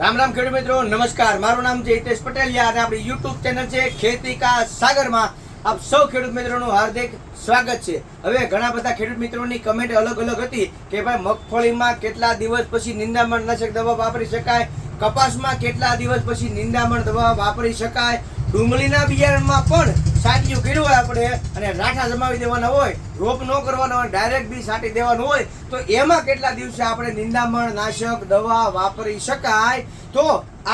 રામ રામ ખેડૂત મિત્રો, નમસ્કાર. મારું નામ છે હિતેશ પટેલિયા અને આપણી યુટ્યુબ ચેનલ છે ખેતી કા સાગરમાં. આપ સૌ ખેડૂત મિત્રોનું હાર્દિક સ્વાગત છે. હવે ઘણા બધા ખેડૂત મિત્રોની કમેન્ટ અલગ અલગ હતી કે ભાઈ મગફળીમાં કેટલા દિવસ પછી નિંદામણ નાશક દવા વાપરી શકાય? કપાસમાં કેટલા દિવસ પછી નિંદામણ દવા વાપરી શકાય? ડુંગળીના બિયારણમાં પણ સાટિયું કર્યું હોય આપણે અને રાઠા જમાવી દેવાના હોય, રોપ ન કરવાનો હોય ડાયરેક્ટ બી સાટી દેવાનું હોય, તો એમાં કેટલા દિવસે આપણે નિંદામણ, નાશક, દવા વાપરી શકાય? તો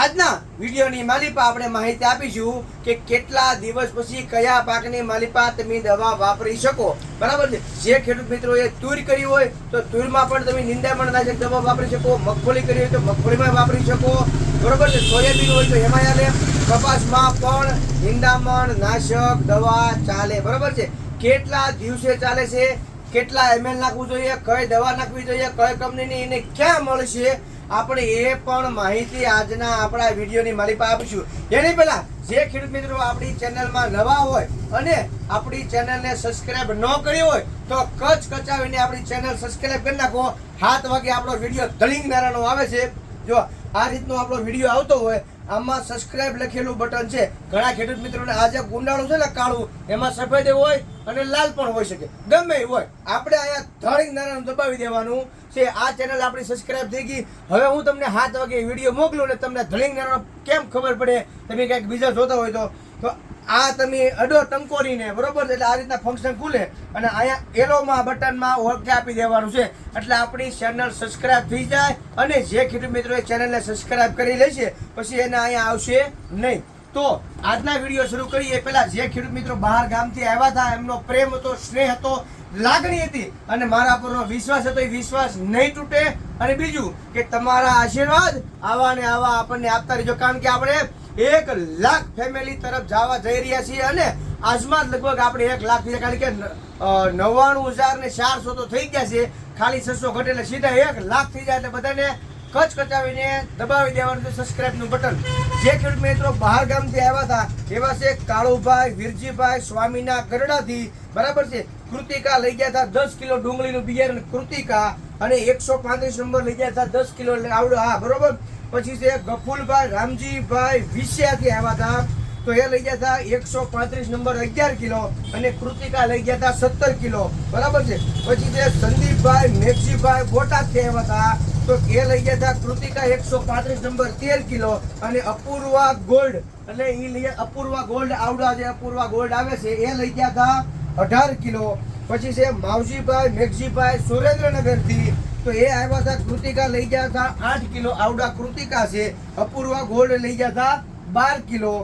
આજના વિડીયોની માલિપા આપણે માહિતી આપીશું કે કેટલા દિવસ પછી કયા પાકની માલિપા તમે દવા વાપરી શકો. બરાબર છે? જે ખેડૂત મિત્રોએ તુર કરી હોય, તો તુરમાં પણ તમે નિંદામણ, નાશક, દવા વાપરી શકો. મગફળી કરી હોય તો મગફળીમાં વાપરી શકો. બરાબર છે? સોયાબીન હોય તો એમાં ચાલે કપાસમાં પણ નિંદામણ, નાશક, દવા ચાલે. બરોબર છે? કેટલા દિવસે ચાલે છે? કેટલા એમએલ નાખવું જોઈએ? કઈ દવા નાખવી જોઈએ? કઈ કંપનીની? એને ક્યાં મળશે આપણે એ પણ માહિતી આજના આપણા વિડીયોની મારી આપીશું. એની પહેલા, જે ખેડૂત મિત્રો આપણી ચેનલમાં નવા હોય અને આપણી ચેનલને સબસ્ક્રાઇબ ન કરી હોય, તો કચ કચાવીને આપણી ચેનલ સબસ્ક્રાઇબ કરી નાખો. સાત વાગે આપણો વીડિયો ધલિંગ નારાનો આવે છે. જો આ રીતનો આપણો વીડિયો આવતો હોય આમાં સબસ્ક્રાઇબ લખેલું બટન છે. ઘણા ખેડૂત મિત્રોને આ જે ગુંડાળું છે ને કાળું, એમાં સફેદ હોય અને લાલ પણ હોઈ શકે. ગમે હોય, આપણે અહીંયા ધડિંગ નારાનું દબાવી દેવાનું છે. આ ચેનલ આપણી સબસ્ક્રાઇબ થઈ ગઈ. હવે હું તમને સાત વાગે વીડિયો મોકલું ને તમને ધડિંગ નારાનો કેમ ખબર પડે? તમે કંઈક બીજા જોતા હોય તો આ તમે અડો ટંકોરીને, બરોબર? એટલે આ રીતના ફંક્શન ખુલે. અને અહીંયા એલોમાં બટનમાં ઓકે આપી દેવાનું છે. એટલે આપણી ચેનલ સબસ્ક્રાઇબ થઈ જાય અને જે ખેડૂત મિત્રોએ ચેનલને સબસ્ક્રાઇબ કરી લેશે, પછી એને અહીંયા આવશે નહીં. તો આજના વીડિયો શરૂ કરીએ. પહેલાં જે ખેડૂત મિત્રો બહાર ગામથી આવ્યા હતા, એમનો પ્રેમ હતો, સ્નેહ હતો, લાગણી હતી અને મારા પરનો વિશ્વાસ હતો. એ વિશ્વાસ નહીં તૂટે. અને બીજું કે તમારા આશીર્વાદ આવા ને આવા આપણને આપતા રહેજો. કારણ કે આપણે એક લાખ ફેમિલી તરફ જવા જઈ રહ્યા છીએ અને આજમાં જ લગભગ આપણે એક લાખ થઈ કારણ કે નવ્વાણું હજાર ને ચારસો તો થઈ ગયા છે. ખાલી છસો ઘટે એટલે સીધા એક લાખ થઈ જાય એટલે બધાને કચ કચાવીને દબાવી દેવાનું સબસ્ક્રાઇબનું બટન. જે ખેડૂત મિત્રો બહાર ગામથી આવ્યા હતા, એવા છે કાળુભાઈ, વિરજીભાઈ, સ્વામીના ગરડાથી. બરાબર છે? કૃતિકા લઈ ગયા હતા દસ કિલો ડુંગળીનું બિયારણ કૃતિકા અને એકસો પાંત્રીસ નંબર લઈ ગયા હતા દસ કિલો આવડો હા, બરોબર? પછી છે ગફુલભાઈ, રામજીભાઈ વિશ્યાથી આવ્યા હતા. તો એ લઈ ગયા હતા એકસો પાંત્રીસ નંબર અગિયાર કિલો અને કૃતિકા લઈ ગયા હતા સત્તર કિલો. બરાબર છે? પછી છે સંદીપભાઈ, મેઘજીભાઈ બોટાદથી આવ્યા હતા. તો એ લઈ ગયા હતા કૃતિકા એકસો પાંત્રીસ નંબર તેર કિલો અને અપૂર્વા ગોલ્ડ. એટલે એ લઈ અપૂર્વા ગોલ્ડ આવડા જે અપૂર્વા ગોલ્ડ આવે છે, એ લઈ ગયા હતા અઢાર કિલો. પછી છે માવજીભાઈ, મેઘજીભાઈ સુરેન્દ્રનગરથી તો એ આવ્યા હતા કૃતિકા લઈ ગયા હતા. આઠ કિલો આવડા કૃતિકા છે. અપૂર્વા ગોલ્ડ લઈ ગયા હતા. બાર કિલો.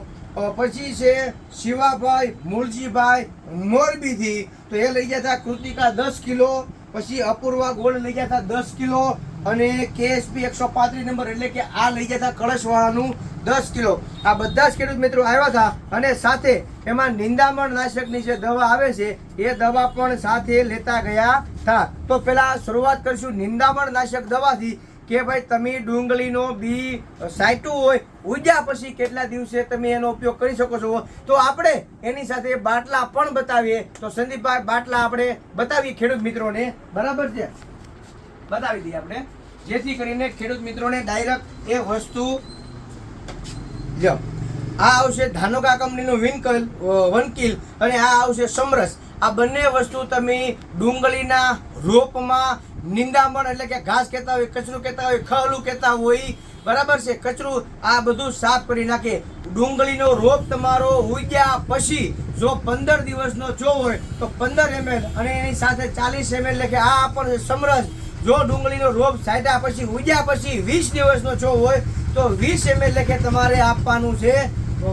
પછી છે શિવાભાઈ, મૂળજીભાઈ, મોરબીથી. તો એ લઈ ગયા હતા કૃતિકા દસ કિલો. પછી અપૂર્વા ગોલ્ડ લઈ ગયા હતા દસ કિલો. અને કેએસપી એકસો પાંત્રીસ નંબર એટલે કે આ લઈ હતા કળશવાળાનું દસ કિલો. આ બધા જ ખેડૂત મિત્રો આવ્યા હતા અને સાથે એમાં નિંદામણ નાશકની જે દવા આવે છે, એ દવા પણ સાથે લેતા ગયા હતા. તો પહેલાં શરૂઆત કરીશું નિંદામણ નાશક દવાથી કે ભાઈ તમે ડુંગળીનો બી સાયટું હોય ઉજ્યા પછી કેટલા દિવસે તમે એનો ઉપયોગ કરી શકો છો? તો આપણે એની સાથે બાટલા પણ બતાવીએ. તો સંદીપભાઈ, બાટલા આપણે બતાવીએ ખેડૂત મિત્રોને. બરાબર છે? બતાવી દઈએ આપણે. જેથી કરીને ખેડૂત મિત્રોને ડાયરેક્ટ એ વસ્તુ જો આ આવશે ધાનુકા કંપનીનું વિનકલ વનકીલ અને આ આવશે સમરસ. આ બંને વસ્તુ તમે ડુંગળીના રોપમાં નિંદામણ એટલે કે ઘાસ કહેતા હોય, કચરું કહેતા હોય ખલું કહેતા હોય, બરાબર છે? કચરું આ બધું સાફ કરી નાખે. ડુંગળીનો રોપ તમારો ઉગ્યા પછી જો પંદર દિવસનો જો હોય તો પંદર એમએલ અને એની સાથે ચાલીસ એમએલ એટલે કે આ પણ સમરસ. જો ડુંગળીનો રોપ સાયટા પછી ઉગ્યા પછી વીસ દિવસનો છો હોય, તો વીસ એમએલ કે તમારે આપવાનું છે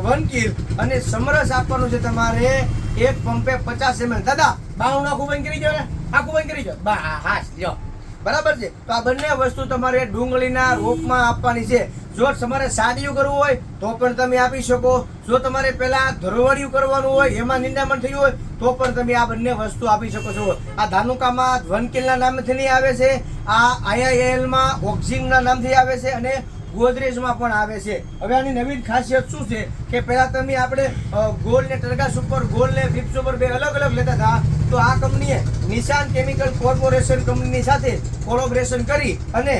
વનકીર અને સમરસ આપવાનું છે તમારે એક પંપે પચાસ એમએલ દાદા બાણું આખું બંધ કરી ને. આખું બંધ કરી દો. બા, હા, લ્યો. બરાબર છે? તો આ બંને વસ્તુ તમારે ડુંગળીના રોપમાં આપવાની છે. જો તમારે સાડિયું કરવું હોય, તો પણ તમે આપી શકો. જો તમારે પહેલાં ધરોવડિયું કરવાનું હોય, એમાં નિંદામણ થયું હોય, તો પણ તમે આ બંને વસ્તુ આપી શકો છો. આ ધાનુકામાં વનકિલના નામથી આવે છે, આ આઈઆઈએલમાં ઓક્ઝિંગના નામથી આવે છે અને ગોદરેજમાં પણ આવે છે. હવે આની નવીન ખાસિયત શું છે કે પહેલાં તમે આપણે અ, ગોલ ને ટરગા ઉપર ગોલ ને ફિપ્સ ઉપર બે અલગ અલગ લેતા હતા. તો આ કંપનીએ નિશાન કેમિકલ કોર્પોરેશન કંપનીની સાથે કોલોબરેશન કરી અને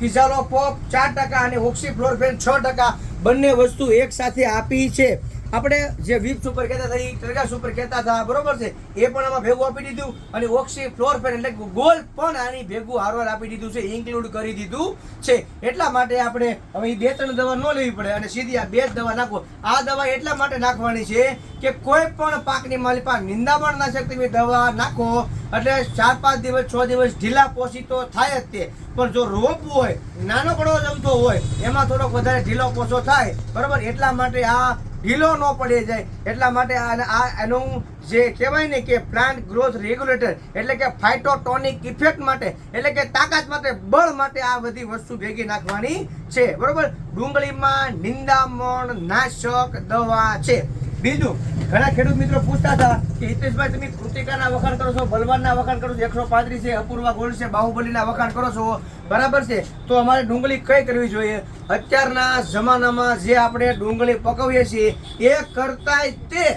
કિઝાલો પોપ ચાર ટકા અને ઓક્સી ફ્લોરફેન છ ટકા બંને વસ્તુ એક સાથે આપી છે. આપણે જે વીપ સુપર કહેતા હતા, એ ટર્ગા સુપર કહેતા હતા, બરોબર છે? એ પણ આમાં ભેગું આપી દીધું અને ઓક્સી ફ્લોર ફેર એટલે ગોલ પણ આની ભેગું હારવાર આપી દીધું છે ઇન્ક્લુડ કરી દીધું છે. એટલા માટે આપણે હવે એ બે ત્રણ દવા ન લેવી પડે અને સીધી આ બે જ દવા નાખો. આ દવા એટલા માટે નાખવાની છે કે કોઈ પણ પાકની માલિપા નિંદામણ નાશક તમે દવા નાખો, એટલે ચાર પાંચ દિવસ, છ દિવસ ઢીલા પોસી તો થાય જ તે. પણ જો રોપ હોય, નાનકડો જમતો હોય, એમાં થોડોક વધારે ઢીલો પોસો થાય, બરોબર? એટલા માટે આ ઢીલો ન પડે જાય. એટલા માટે આ એનું જે કહેવાય ને કે પ્લાન્ટ ગ્રોથ રેગ્યુલેટર એટલે કે ફાઇટોટોનિક ઇફેક્ટ માટે, એટલે કે તાકાત માટે, બળ માટે આ બધી વસ્તુ ભેગી નાખવાની છે. બરોબર? ડુંગળીમાં નિંદામણ નાશક દવા છે. બીજું, ઘણા ખેડૂત મિત્રો પૂછતા હતા કે હિતેશભાઈ, તમે કૃતિકાના વખાણ કરો છો બલવાનના વખાણ કરો છો, એકસો પાંત્રીસ છે, અપૂર્વા ગોલ્ડ છે, બાહુબલીના વખાણ કરો છો. બરાબર છે? તો અમારે ડુંગળી કઈ કરવી જોઈએ? અત્યારના જમાનામાં જે આપણે ડુંગળી પકવીએ છીએ, એ કરતાંય તે,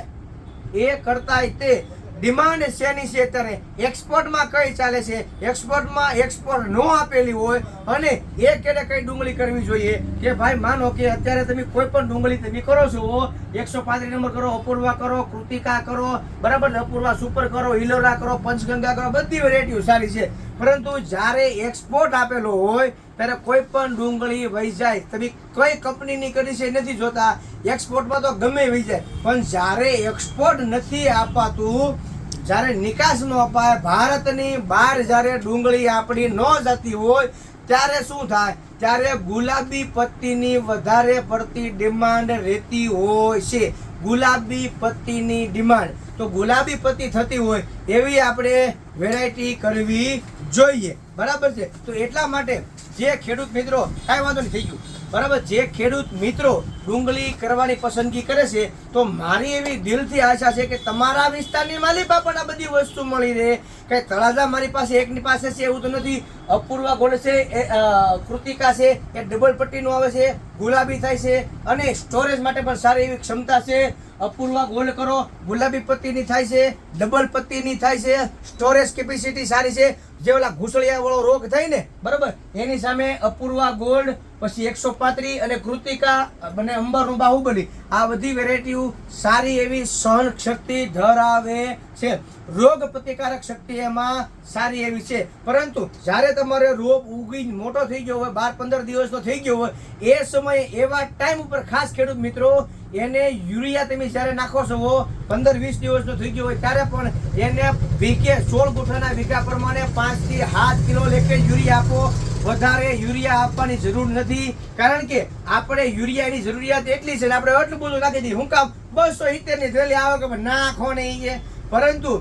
એ કરતાંય તે ડિમાન્ડ શેની છે અત્યારે? એક્સપોર્ટમાં કઈ ચાલે છે? એક્સપોર્ટમાં એક્સપોર્ટ ન આપેલી હોય અને એ કેડે કઈ ડુંગળી કરવી જોઈએ? કે ભાઈ માનો કે અત્યારે તમે કોઈ પણ ડુંગળી તમે કરો છો એકસો પાંત્રીસ નંબર કરો, અપૂર્વા કરો, કૃતિકા કરો, બરાબર અપૂર્વા સુપર કરો, હિલોરા કરો, પંચગંગા કરો, બધી વેરાયટીઓ સારી છે. પરંતુ જ્યારે એક્સપોર્ટ આપેલો હોય, ત્યારે કોઈ પણ ડુંગળી વહી જાય. તમે કઈ કંપનીની કરી છે નથી જોતા. એક્સપોર્ટમાં તો ગમે વહી જાય. પણ જ્યારે એક્સપોર્ટ નથી અપાતું, જ્યારે નિકાસ ન અપાય, ભારતની બહાર જ્યારે ડુંગળી આપણી ન જતી હોય ત્યારે શું થાય? ત્યારે ગુલાબી પત્તીની વધારે પડતી ડિમાન્ડ રહેતી હોય છે. ગુલાબી પત્તીની ડિમાન્ડ. તો ગુલાબી પત્તી થતી હોય એવી આપણે વેરાયટી કરવી જોઈએ. બરાબર છે? તો એટલા માટે જે ખેડૂત મિત્રો, કાંઈ વાંધો નહીં, થઈ ગયું. બરાબર, જે ખેડૂત મિત્રો ડુંગળી કરવાની પસંદગી કરે છે, તો મારી એવી દિલથી આશા છે કે તમારા વિસ્તારની માલિકા પણ આ બધી વસ્તુ મળી રહે. કે તળાજા મારી પાસે, એકની પાસે છે એવું તો નથી. અપૂર્વા ગોળ છે, એ કૃતિકા છે, એ ડબલ પટ્ટીનું આવે છે, ગુલાબી થાય છે, અને સ્ટોરેજ માટે પણ સારી એવી ક્ષમતા છે. અપૂર્વા ગોલ્ડ કરો, ગુલાબી પત્તીની થાય છે ડબલ પત્તીની થાય છે સ્ટોરેજ કેપેસિટી સારી છે જે ઓલા ઘૂસળિયા વાળો રોગ થાય ને, બરાબર? એની સામે અપૂર્વા ગોલ્ડ, પછી એકસો પાંત્રીસ અને કૃતિકા અને અંબરનું બાહુબલી. આ બધી વેરાયટીઓ સારી એવી સહન શક્તિ ધરાવે છે. રોગ પ્રતિકારક શક્તિ એમાં સારી એવી છે. પરંતુ જ્યારે તમારે રોગ ઉગી મોટો થઈ ગયો હોય, બાર પંદર દિવસનો થઈ ગયો હોય, એ સમયે એવા ટાઈમ ઉપર ખાસ ખેડૂત મિત્રો, એને યુરિયા તમે જ્યારે નાખો છો, પંદર વીસ દિવસનો થઈ ગયો હોય, ત્યારે પણ એને વીકે સોળ ગુઠાના વીઘા પ્રમાણે પાંચથી સાત કિલો લેખે યુરિયા આપો. વધારે યુરિયા આપવાની જરૂર નથી. કારણ કે આપણે યુરિયાની જરૂરિયાત એટલી છે ને આપણે બધું નાખી દીધી હું કામ બસો સિત્તેરની આવે કે નાખો નહીં છે પરંતુ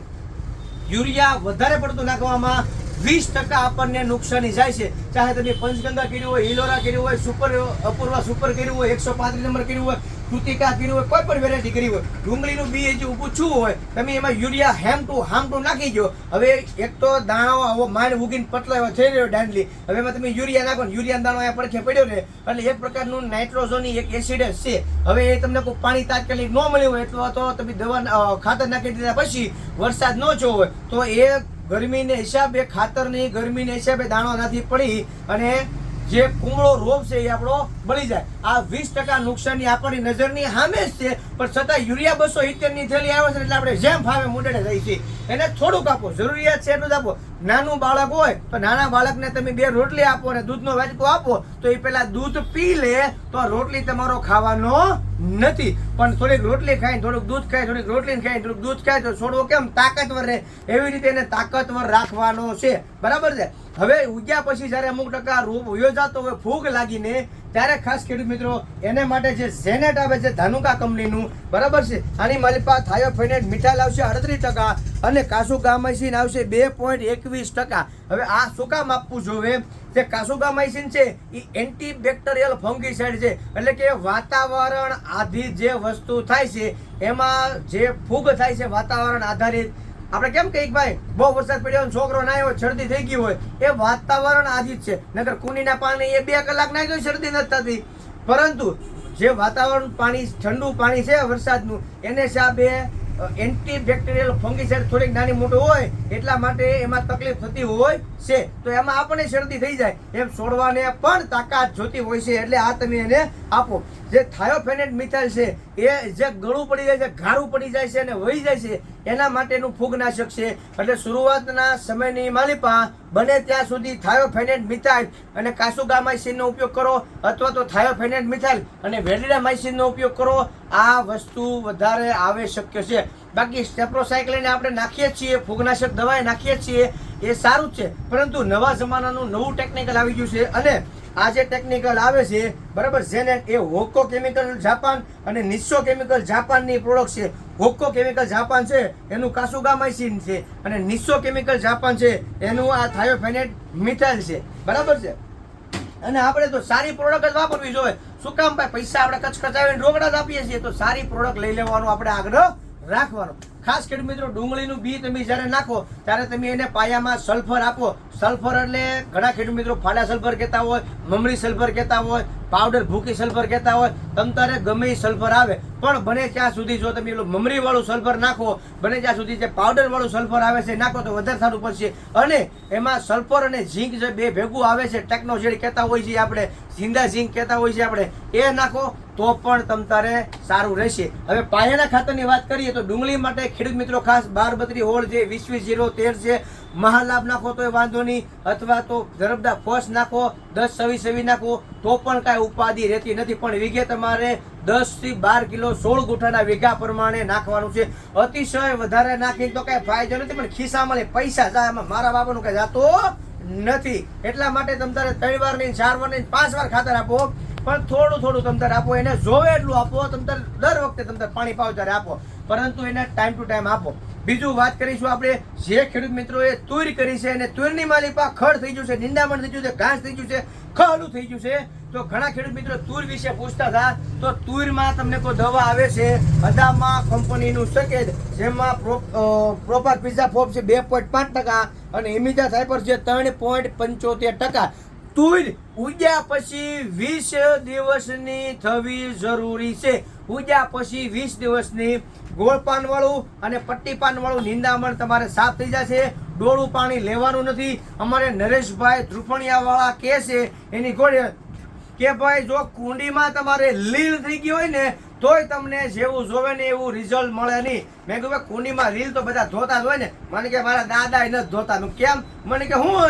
યુરિયા વધારે પડતું નાખવામાં વીસ ટકા આપણને નુકસાની જાય છે. ચાહે તમે પંચગંગા કર્યું હોય હિલોરા કર્યું હોય, સુપર અપૂર્વા સુપર કર્યું હોય, એકસો પાંત્રીસ નંબર કર્યું હોય કૃતિકા કર્યું હોય, કોઈ પણ વેરાયટી કરી હોય, ડુંગળીનું બી જે ઊભું હોય, તમે એમાં યુરિયા, હેમ ટુ હામ ટુ નાખી દો હવે એક તો દાણો આવો, માંડ ઉગીને પતલા એવો થઈ રહ્યો દાંડલી. હવે એમાં તમે યુરિયા નાખો ને યુરિયા દાણો અહીંયા પડખે પડ્યો રહે એટલે એક પ્રકારનું નાઇટ્રોઝોની એક એસિડ છે. હવે એ તમને કોઈ પાણી તાત્કાલિક ન મળ્યું હોય એટલું તો તમે દવા ખાતર નાખી દીધા પછી વરસાદ ન જો હોય, તો એ ગરમીને હિસાબે, ખાતરની ગરમીને હિસાબે દાણો નથી પડી. અને જે કુમળો રોગ છે એ આપણો બળી જાય. આ વીસ ટકા નુકસાની આપણી નજરની સામે જ છે, પણ છતાં યુરિયા બસો ની થેલી આવે છે એટલે આપણે જેમ ફાવે મુંડડે થઈ છે. એને થોડુંક આપો, જરૂરિયાત છે એટલું જ આપો. નાનું બાળક હોય, તો નાના બાળકને તમે બે રોટલી આપો અને દૂધનો વાટકો આપો, તો એ પેલા દૂધ પી લે, તો રોટલી તમારો ખાવાનો નથી. પણ થોડીક રોટલી ખાય થોડુંક દૂધ ખાય, થોડીક રોટલી ખાય, થોડુંક દૂધ ખાય તો છોડવો કેમ? તાકાતવર રહે. એવી રીતે એને તાકાતવર રાખવાનો છે. બરાબર છે? હવે ઉગ્યા પછી જ્યારે અમુક ટકા રોગ વયો જતો હોય ફૂગ લાગીને, ત્યારે ખાસ ખેડૂત મિત્રો, એને માટે જે ઝેનેટ આવે છે, ધાનુકા કંપનીનું, બરાબર છે? આની માલિપા થાયોફેનેટ મીઠાલ આવશે અડત્રીસ ટકા અને કાસુ ગામસીન આવશે બે પોઈન્ટ એકવીસ ટકા. હવે આ શું કામ આપવું જોવે? જે કાસુગામાઇસિન છે એ એન્ટી બેક્ટેરિયલ ફંગીસાઇડ છે. એટલે કે વાતાવરણ આધી જે વસ્તુ થાય છે, એમાં જે ફૂગ થાય છે વાતાવરણ આધારિત. આપણે કેમ કહીએ ભાઈ, બહુ વરસાદ પડ્યો છોકરો ના આવ્યો, શરદી થઈ ગઈ હોય, એ વાતાવરણ આધિત છે. નકર કુંડીના પાણી એ બે કલાક નાખ્યો, શરદી નથી થતી. પરંતુ જે વાતાવરણ પાણી, ઠંડુ પાણી છે વરસાદનું, એને હિસાબે એન્ટી બેક્ટેરિયલ ફંગીસાઇડ થોડીક નાની મોટું હોય, એટલા માટે એમાં તકલીફ થતી હોય છે. તો એમાં આપણને શરદી થઈ જાય. એમ છોડવાને પણ તાકાત જોતી હોય છે, એટલે આ તમે એને આપો. જે થાયોફેનેટ મિથાઇલ છે, એ જે ગળું પડી જાય છે ઘારું પડી જાય છે અને વહી જાય છે, એના માટેનું ફૂગનાશક છે. એટલે શરૂઆતના સમયની માલિપા બને ત્યાં સુધી થાયોફેનેટ મિથાઇલ અને કાસુગામાઇસિનનો ઉપયોગ કરો અથવા તો થાયોફેનેટ મિથાઇલ અને વેલિડામાઇસિનનો ઉપયોગ કરો. આ વસ્તુ વધારે આવે શક્ય છે. બાકી સ્ટેપ્રોસાયક્લિન આપણે નાખીએ છીએ, ફૂગનાશક દવાએ નાખીએ છીએ. એ સારું જ છે, પરંતુ નવા જમાનાનું નવું ટેકનિકલ આવી ગયું છે અને આ જે ટેકનિકલ આવે છે, બરાબર, જેને એ હોકો કેમિકલ જાપાન અને નિસ્સો કેમિકલ જાપાનની પ્રોડક્ટ છે. હોકો કેમિકલ જાપાન છે, એનું કાસુગામાઇસિન છે અને નિસ્સો કેમિકલ જાપાન છે, એનું આ થાયોફેનેટ મિથાઇલ છે. બરાબર છે? અને આપણે તો સારી પ્રોડક્ટ જ વાપરવી જોઈએ. શું કામ ભાઈ, પૈસા આપણે કચકચાવીને રોકડા જ આપીએ છીએ, તો સારી પ્રોડક્ટ લઈ લેવાનું આપણે આગ્રહ રાખવાનો. ખાસ ખેડૂત મિત્રો, ડુંગળીનું બી તમે જ્યારે નાખો, ત્યારે તમે એને પાયામાં સલ્ફર આપો. સલ્ફર એટલે ઘણા ખેડૂત મિત્રો ફાડા સલ્ફર કહેતા હોય, મમરી સલ્ફર કહેતા હોય પાવડર ભૂકી સલ્ફર કહેતા હોય, તમ તારે ગમે એ સલ્ફર આવે. પણ બને ત્યાં સુધી જો તમે પેલું મમરીવાળું સલ્ફર નાખો, બને ત્યાં સુધી જે પાવડરવાળું સલ્ફર આવે છે નાખો તો વધારે સારું પડશે. અને એમાં સલ્ફર અને ઝીંક જે બે ભેગું આવે છે ટેકનોજેડ કહેતા હોય છે આપણે, ઝીંદા ઝીંક કહેતા હોય છે આપણે, એ નાખો તો પણ તમ તારે સારું રહેશે. હવે પાયાના ખાતરની વાત કરીએ તો ડુંગળી માટે ખેડૂત મિત્રો ખાસ બાર બત્રી હોળ છે વીસ વીસ જીરો તેર છે મહાલાભ નાખો તો વાંધો નહીં. અથવા તો ધરબદા ફોસ નાખો, દસ સવી સવી નાખો, તો પણ કાંઈ ઉપાધિ રહેતી નથી. પણ વીઘે તમારે દસથી બાર કિલો સોળ ગુઠાના વીઘા પ્રમાણે નાખવાનું છે. અતિશય વધારે નાખીને તો કાંઈ ફાયદો નથી, પણ ખિસ્સામાં પૈસા જાય એમાં મારા બાબાનું કાંઈ જાતો નથી. એટલા માટે તમ તારે ત્રણ વાર નહીં ચાર વાર નહીં પાંચ વાર ખાતર આપો. પણ થોડું થોડું તમ તારે આપો, એને જોવે એટલું આપો તમતારે દર વખતે તમતારે પાણી પાવ ત્યારે આપો. પરંતુ એને ટાઈમ ટુ ટાઈમ આપો. બીજું વાત કરીશું આપણે, જે ખેડૂત મિત્રોએ તુર કરી છે અને તુરની માલિપા ખડ થઈ ગયું છે, નિંદામણ થઈ ગયું છે, ઘાસ થઈ ગયું છે, ખડું થઈ ગયું છે, તો ઘણા ખેડૂત મિત્રો તુર વિશે પૂછતા હતા, તો તુરમાં તમને કોઈ દવા આવે છે? અદામા કંપનીનું સકેદ જેમાં પ્રોપર પિઝા ફોપ છે બે પોઈન્ટ પાંચ ટકા અને ઇમિજા સાયપર છે ત્રણ પોઈન્ટ પંચોતેર ટકા. તુર ઉગ્યા પછી વીસ દિવસની થવી જરૂરી છે. ઉગ્યા પછી વીસ દિવસની ગોળ પાન વાળું અને પટ્ટી પાન વાળું નિંદામણ તમારે સાફ થઈ જશે. ડોળું પાણી લેવાનું નથી. અમારે નરેશભાઈ ધ્રુપણિયા વાળા કે છે, એની ગોળે કે ભાઈ, જો કુંડીમાં તમારે લીલ થઈ ગઈ હોય ને તોય તમને જેવું જોવે ને એવું રિઝલ્ટ મળે નહીં. મેં કહ્યું કુંડીમાં રીલ તો બધા ધોતા હોય ને. મને કે, મારા દાદા નથી ધોતા. કેમ? મને કે, હું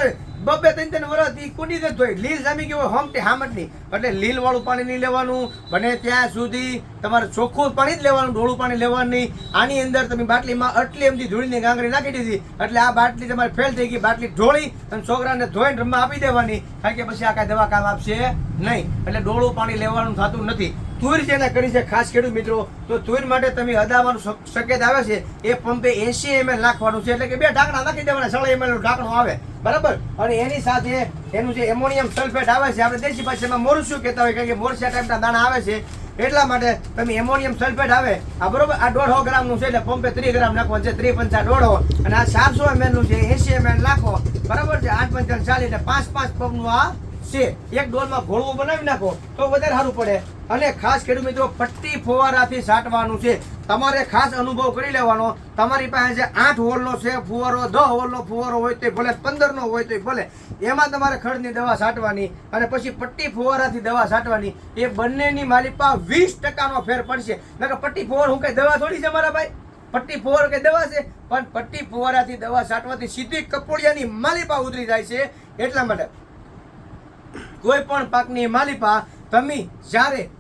બબે ત્રણ ત્રણ વર્ષ ઈ કુંડી જ ધોઈ. લીલ જામી ગયો હમટી હામટની એટલે લીલ વાળું પાણી નહીં લેવાનું, બને ત્યાં સુધી તમારે ચોખ્ખું પાણી જ લેવાનું, ડોળું પાણી લેવાનું નહીં. આની અંદર તમે બાટલીમાં આટલી એમથી ધૂળીની ગાંગરી નાખી દીધી. એટલે આ બાટલી તમારે ફેલ થઈ ગઈ, બાટલી ઢોળી અને છોકરાને ધોઈને રમવા આપી દેવાની. કારણ કે પછી આ કાંઈ દવા કામ આપશે નહીં. એટલે ડોળું પાણી લેવાનું થતું નથી. તુર જેને કરી છે? ખાસ ખેડૂત મિત્રો, તો તુર માટે તમે હદાવાનું શક- શક્યત આવે છે, એ પંપે એસી એમએલ નાખવાનું છે, એટલે કે બે ઢાંકણા નાખી દેવાના સળ એમએલ ઢાંકણું આવે, બરાબર? અને એની સાથે એનું જે એમોનિયમ સલ્ફેટ આવે છે, આપણે દેશી ભાષામાં મોરસું કહેતા હોય, કારણ કે મોરસા ટાઈપના દાણા આવે છે, એટલા માટે તમે એમોનિયમ સલ્ફેટ આવે, આ બરોબર, આ દોઢસો ગ્રામનું છે, એટલે પંપે ત્રીસ ગ્રામ નાખવાનું છે ત્રીસ પંચા દોઢો અને આ સાતસો એમએલનું છે એસી એમએલ નાખો, બરાબર છે? આઠ પંચાવન ચાલીસ, એટલે પાંચ પાંચ પંપનું આ છે, એક ડોલમાં ઘોળવું બનાવી નાખો, તો વધારે સારું પડે. અને ખાસ ખેડૂત મિત્રો, પટ્ટી ફુવારાથી છાંટવાનું છે. તમારે ખાસ અનુભવ કરી લેવાનો. તમારી પાસે જે આઠ હોલનો છે, ફુવારો દસ હોલનો ફુવારો હોય તો ભલે, પંદરનો હોય તો ભલે, એમાં તમારે ખડની દવા છાંટવાની અને પછી પટ્ટી ફુવારાથી દવા છાંટવાની એ બંનેની માલિપા વીસ ટકાનો ફેર પડશે. નકર પટ્ટી ફુવાર હું કઈ દવા થોડી છે મારા ભાઈ? પટ્ટી ફુવાર કઈ દવા છે? પણ પટ્ટી ફુવારાથી દવા છાંટવાથી સીધી કપોળિયાની માલિપા ઉતરી જાય છે. એટલા માટે કોઈ પણ પાકની માલિપા તમે જ્યારે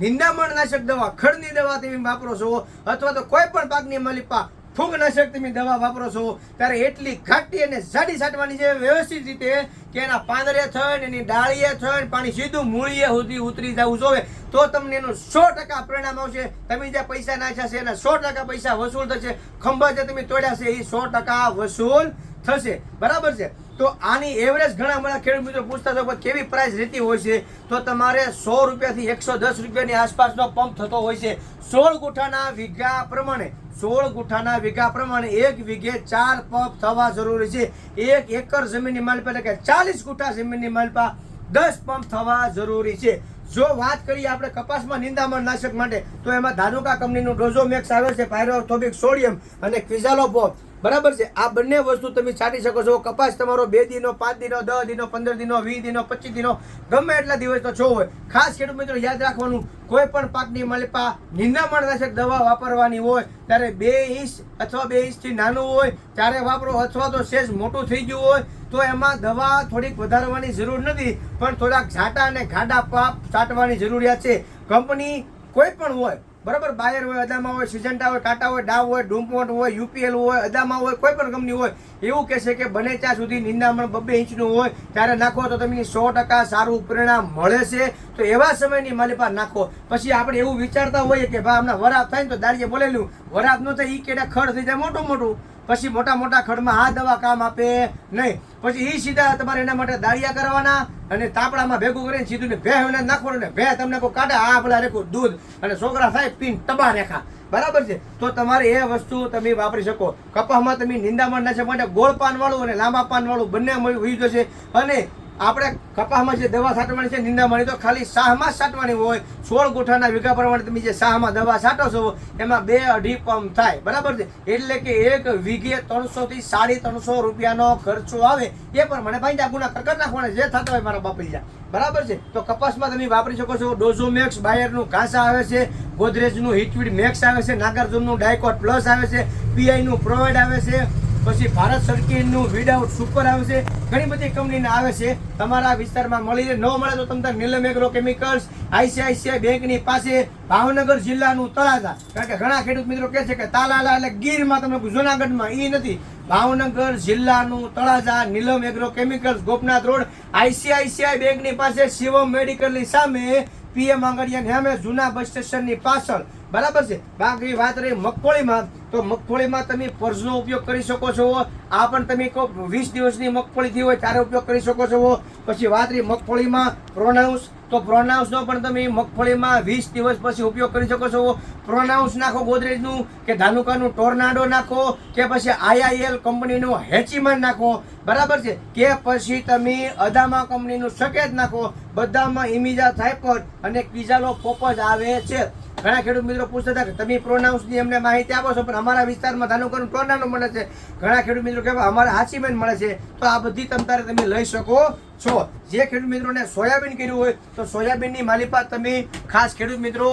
નિંદામણ નાશક દવા, ખડની દવા તમે વાપરો છો, અથવા તો કોઈ પણ પાકની મલિપા ફૂગનાશક તમે દવા વાપરો છો, ત્યારે એટલી ઘાટી અને જાડી છાંટવાની છે વ્યવસ્થિત રીતે કે એના પાંદડે થઈને, એની ડાળીએ થઈને, પાણી સીધું મૂળીએ સુધી ઉતરી જવું જોવે, તો તમને એનું સો ટકા પરિણામ આવશે. તમે જે પૈસા નાખ્યા છે, એના સો ટકા પૈસા વસૂલ થશે. ખંભા જે તમે તોડ્યા છે, એ સો ટકા વસૂલ થશે. બરાબર છે? તો આની એવરેજ ઘણા બધા ખેડૂત મિત્રો પૂછતા હતા કેવી પ્રાઇસ રહેતી હોય છે? તો તમારે સો રૂપિયાથી એકસો દસ રૂપિયાની આસપાસનો પંપ થતો હોય છે. સોળ ગુઠાના વીઘા પ્રમાણે, સોળ ગુઠાના વીઘા પ્રમાણે એક વીઘે ચાર પંપ થવા જરૂરી છે. એક એકર જમીનની માલપા એટલે કે ચાલીસ ગુઠા જમીનની માલપા દસ પંપ થવા જરૂરી છે. જો વાત કરીએ આપણે કપાસમાં નિંદામણ નાશક માટે, તો એમાં ધાનુકા કંપનીનું ડોઝોમેક્સ આવે છે, પાયરોથોબિક સોડિયમ અને ક્વિઝાલોપોપ બરાબર છે? આ બંને વસ્તુ તમે છાંટી શકો છો. કપાસ તમારો બે દિનો, પાંચ દિનો, દસ દિનો, પંદર દિનો, વીસ દિનો, પચીસ દિનો, ગમે એટલા દિવસનો છો હોય. ખાસ ખેડૂત મિત્રો, યાદ રાખવાનું, કોઈ પણ પાકની મલપા નિંદામણનાશક દવા વાપરવાની હોય, ત્યારે બે ઇંચ અથવા બે ઇંચથી નાનું હોય, ત્યારે વાપરો અથવા તો સેજ મોટું થઈ ગયું હોય, તો એમાં દવા થોડીક વધારવાની જરૂર નથી, પણ થોડાક ઝાટા અને ઘાટા પાપ છાંટવાની જરૂરિયાત છે. કંપની કોઈ પણ હોય બરાબર, બાયર હોય, અદામા હોય સિજન્ટા હોય ટાટા હોય, ડાવ હોય ડુમ્પોન્ટ હોય, યુપીએલ હોય, અદામા હોય, કોઈ પણ કંપની હોય, એવું કહેશે કે બને ત્યાં સુધી નિંદામણ બબ્બે ઇંચનું હોય, ત્યારે નાખો તો તમને સો ટકા સારું પરિણામ મળે છે. તો એવા સમયની માલી પાસે નાખો. પછી આપણે એવું વિચારતા હોઈએ કે ભાઈ હમણાં વરાપ થાય ને તો દાળીએ બોલેલું વરાપ ન થાય એ કેડા ખડ થઈ જાય, મોટું મોટું. પછી મોટા મોટા ખડમાં આ દવા કામ આપે નહીં. પછી એ સીધા તમારે એના માટે દાળિયા કરવાના અને તાપડામાં ભેગું કરીને સીધું ને ભે એને નાખવાનું ને ભે તમને કોઈ કાઢે, આ પેલા રેખું દૂધ અને છોકરા થાય પીન ટબા રેખા. બરાબર છે? તો તમારે એ વસ્તુ તમે વાપરી શકો. કપાસમાં તમે નિંદામણ છે માટે ગોળ પાન વાળું અને લાંબા પાન વાળું બંને મળી જશે. અને આપણે કપાસમાં જે દવા છાંટવાની છે નિંદામણી તો ખાલી શાહમાં છાંટવાની હોય. સોળ ગોઠાના વીઘા પ્રમાણે તમે જે શાહમાં દવા છાંટો છો, એમાં બે અઢી પંપ થાય. બરાબર છે? એટલે કે એક વીઘે ત્રણસો થી સાડી ત્રણસો રૂપિયાનો ખર્ચો આવે. એ પ્રમાણે ભાઈ ગુના કરી નાખવાના. જે થતા હોય મારા બાપલિયા બરાબર છે? તો કપાસમાં તમે વાપરી શકો છો ડોઝોમેક્સ, બાયરનું ઘાસા આવે છે, ગોદરેજનું હિટવીડ મેક્સ આવે છે, નાગાર્જુનનું ડાયકોટ પ્લસ આવે છે, પીઆઈનું પ્રોવાઈડ આવે છે પછી ભારત સરકીનું વિડાઉટ સુપર આવે છે. ઘણી બધી કંપનીના આવે છે. તમારા વિસ્તારમાં મળી રહે. ન મળે તો તમને નીલમ એગ્રો કેમિકલ્સ આઈસીઆઈસીઆઈ બેંકની પાસે ભાવનગર જિલ્લાનું તળાજા. કારણ કે ઘણા ખેડૂત મિત્રો કહે છે કે તાલાલા એટલે ગીરમાં તમે જુનાગઢમાં એ નથી. ભાવનગર જિલ્લાનું Talaja Neelam agro chemicals Gopnath road ICICI બેંકની પાસે શિવમ મેડિકલની સામે પીએમ આંગડિયા સામે જૂના બસ સ્ટેશનની પાછળ. બરાબર છે. બાકી વાત રહી મગફળીમાં, તો મગફળીમાં તમે પર્સનો ઉપયોગ કરી શકો છો. આ પણ તમે કહો વીસ દિવસની મગફળી થઈ હોય ત્યારે ઉપયોગ કરી શકો છો. પછી વાત રહી મગફળીમાં પ્રોનાઉન્સ તો પ્રોનાઉન્સનો પણ તમે મગફળીમાં વીસ દિવસ પછી ઉપયોગ કરી શકો છો. પ્રોનાઉન્સ નાખો ગોદરેજનું, કે ધાનુકાનું ટોર્નાડો નાખો, કે પછી આઈઆઈએલ કંપનીનું હેચીમાન નાખો. બરાબર છે? કે પછી તમે અદામા કંપનીનું સકેત નાખો. બધામાં ઇમિજા થાઇપર અને કિઝાલો જ આવે છે. ઘણા ખેડૂત મિત્રો પૂછતા હતા કે તમે પ્રોનાઉન્સની અમને માહિતી આપો છો, પણ અમારા વિસ્તારમાં ધાનુકાનું ટોર્નાડો મળે છે. ઘણા ખેડૂત મિત્રો કહેવા, અમારા હાચીમેન મળે છે. તો આ બધી તમતારે તમે લઈ શકો છો. જે ખેડૂત મિત્રોને સોયાબીન કર્યું હોય, તો સોયાબીનની માલિપા તમે ખાસ ખેડૂત મિત્રો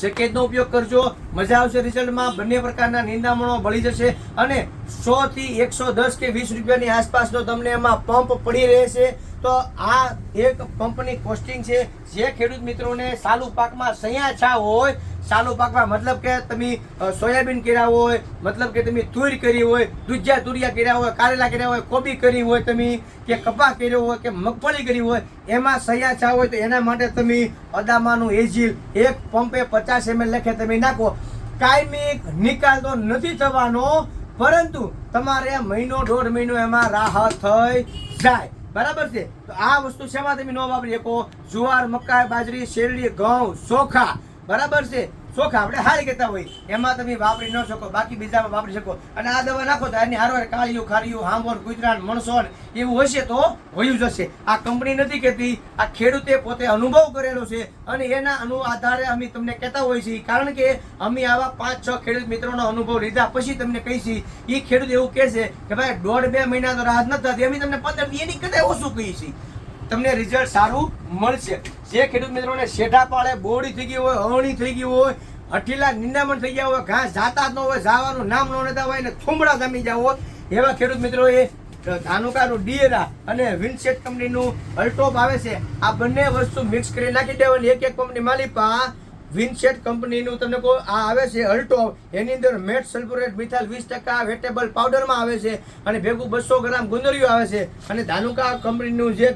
શેકેજનો ઉપયોગ કરજો. મજા આવશે રિઝલ્ટમાં બંને પ્રકારના નિંદામણો ભળી જશે. અને સો થી એકસો દસ કે વીસ રૂપિયાની આસપાસનો તમને એમાં પંપ પડી રહેશે. તો આ એક પંપની કોસ્ટિંગ છે. જે ખેડૂત મિત્રોને સાલુ પાકમાં સૈયા છા હોય, સાલુ પાકમાં મતલબ કે તમે સોયાબીન કર્યા હોય, મતલબ કે તમે તુર કરી હોય દુધિયા તુરિયા કર્યા હોય, કારેલા કર્યા હોય, કોબી કરી હોય તમે, કે કપાસ કર્યો હોય, કે મગફળી કરી હોય, એમાં સૈયા છા હોય તો એના માટે તમે અદામાનું એજીલ એક પંપે પચાસ એમએલ લખે તમે નાખો. કાયમી નિકાલ તો નથી થવાનો પરંતુ તમારે મહિનો, દોઢ મહિનો એમાં રાહત થઈ જાય. બરાબર છે? તો આ વસ્તુ શેમાં તમે ન વાપરી શકો? જુવાર, મકાઈ, બાજરી, શેરડી, ઘઉં, ચોખા. બરાબર છે? ચોખા આપણે હારી કહેતા હોય. એમાં તમે વાપરી ન શકો, બાકી બીજામાં વાપરી શકો. અને આ દવા નાખો તો એની હારવાર કાળિયું, ખારિયું હાંભોન કુતરાન, મણસોન એવું હશે તો હોયું જશે આ કંપની નથી કહેતી, આ ખેડૂતે પોતે અનુભવ કરેલો છે અને એના અનુ આધારે અમે તમને કહેતા હોઈએ છીએ. કારણ કે અમે આવા પાંચ, છ ખેડૂત મિત્રોનો અનુભવ લીધા પછી તમને કહીશી એ ખેડૂત એવું કહે છે કે ભાઈ દોઢ બે મહિના તો રાહત નથી થતી. અમે તમને પંદર એની કદાચ ઓછું કહીએ છીએ? તમને રિઝલ્ટ સારું મળશે. જે ખેડૂત મિત્રોને શેઢા પાડે બોડી થઈ ગઈ હોય, અવણી થઈ ગઈ હોય અઠીલા નિંદામણ થઈ ગયા હોય, ઘાસ જાતા જ ન હોય, જાવાનું નામ ન લેતા હોય ને થુંબડા જમી જાવ હોય, એવા ખેડૂત મિત્રોએ ધાનુકાનું ડીએરા અને વિન્સેટ કંપનીનું અલ્ટોપ આવે છે. આ બંને વસ્તુ મિક્સ કરી નાખી દેવાની. એક એક કંપની માલિપા વિન્સેટ કંપનીનું તમને કહો, આ આવે છે અલ્ટો. એની અંદર મેટ સલ્ફુરેટ મિથાલ વીસ ટકા વેટેબલ પાવડરમાં આવે છે અને ભેગું બસો ગ્રામ ગુંદરિયું આવે છે. અને ધાનુકા કંપનીનું જે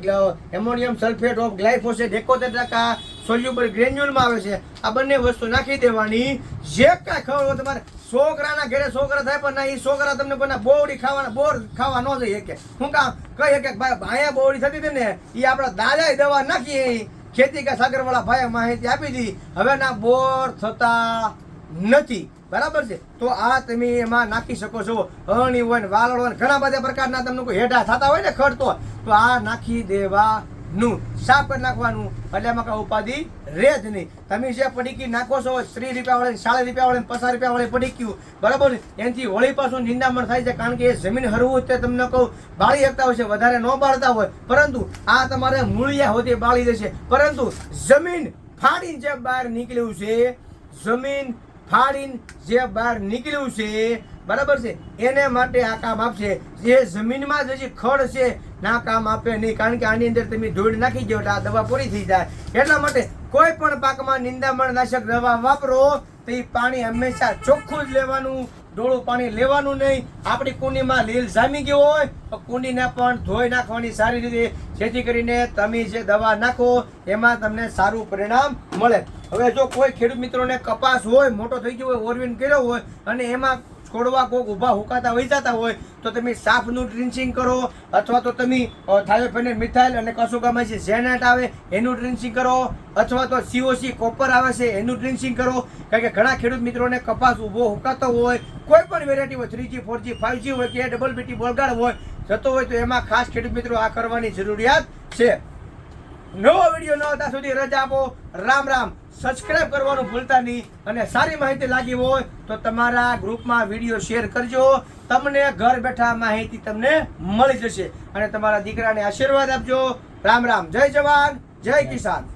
એમોનિયમ સલ્ફેટ ઓફ ગ્લાયફોસેટ એકોતેર ટકા સોલ્યુબલ ગ્રેન્યુલમાં આવે છે. આ બંને વસ્તુ નાખી દેવાની. જે કાંઈ ખબર હોય તમારે, છોકરાના ઘરે છોકરા થાય પણ ના એ છોકરા તમને કોઈના બોવડી ખાવાના, બોર ખાવા ન જઈએ કે શું કામ કહીએ કે ભાઈ ભાયા બોવડી થતી હતી ને એ આપણા દાદાએ દવા નાખી ખેતી કા સાગરવાળા ભાઈએ માહિતી આપી હતી હવે ના બોર થતા નથી. બરાબર છે? તો આ તમે એમાં નાખી શકો છો. અણી હોય ને વાલળ હોય ઘણા બધા પ્રકારના તમને કોઈ હેઠા થતા હોય ને ખડતો તો આ નાખી દેવા નું સાફ નાખવાનું? એટલે એમાં કાંઈ ઉપાધિ રહે જ નહીં. તમે જે પડીકી નાખો છો, ત્રીસ રૂપિયા વાળે સાડા રૂપિયા વાળે પચાસ રૂપિયા વાળે પડીક્યું બરાબર? એનાથી વળી પાછું નિંદામણ થાય છે, કારણ કે એ જમીન હરવું તે તમને કહું, બાળી શકતા હોય છે, વધારે ન બાળતા હોય. પરંતુ આ તમારે મૂળિયા હોતી બાળી દેશે. પરંતુ જમીન ફાડીને જે બહાર નીકળ્યું છે, જમીન ફાડીને જે બહાર નીકળ્યું છે બરાબર છે? એને માટે આ કામ આપશે. જે જમીનમાં જે ખડ છે, ના કામ આપે નહીં. કારણ કે આની અંદર તમે ધૂળ નાખી દો એટલે આ દવા પૂરી થઈ જાય. એટલા માટે કોઈ પણ પાકમાં નિંદામણ નાશક દવા વાપરો, તો એ પાણી હંમેશા ચોખ્ખું જ લેવાનું. ડોળું પાણી લેવાનું નહીં. આપણી કુંડીમાં લીલ જામી ગયો હોય, તો કુંડીને પણ ધોઈ નાખવાની સારી રીતે. જેથી કરીને તમે જે દવા નાખો, એમાં તમને સારું પરિણામ મળે. હવે જો કોઈ ખેડૂત મિત્રોને કપાસ હોય, મોટો થઈ ગયો હોય ઓરવીન કર્યો હોય, અને એમાં છોડવા કોક ઊભા હુકાતા વહી જતા હોય તો તમે સાફનું ડ્રિન્ચિંગ કરો અથવા તો તમે થાયોફેનેટ મિથાઇલ અને કસુકામાં જે ઝેનાટ આવે એનું ડ્રિન્ચિંગ કરો અથવા તો સીઓસી કોપર આવે છે એનું ડ્રિન્ચિંગ કરો. કારણ કે ઘણા ખેડૂત મિત્રોને કપાસ ઊભો હુકાતો હોય, કોઈ પણ વેરાયટી હોય three G four G four G five G હોય કે ડબલ બીટી બોલગાડ હોય, જતો હોય તો એમાં ખાસ ખેડૂત મિત્રો આ કરવાની જરૂરિયાત છે. નવો વીડિયો ન હતા સુધી રજા આપો. રામ રામ. સબસ્ક્રાઇબ કરવાનું ભૂલતા નહીં. અને સારી માહિતી લાગી હોય તો તમારા ગ્રુપમાં વીડિયો શેર કરજો. તમને ઘર બેઠા માહિતી તમને મળી જશે. અને તમારા દીકરાને આશીર્વાદ આપજો. રામ રામ. જય જવાન. જય કિસાન.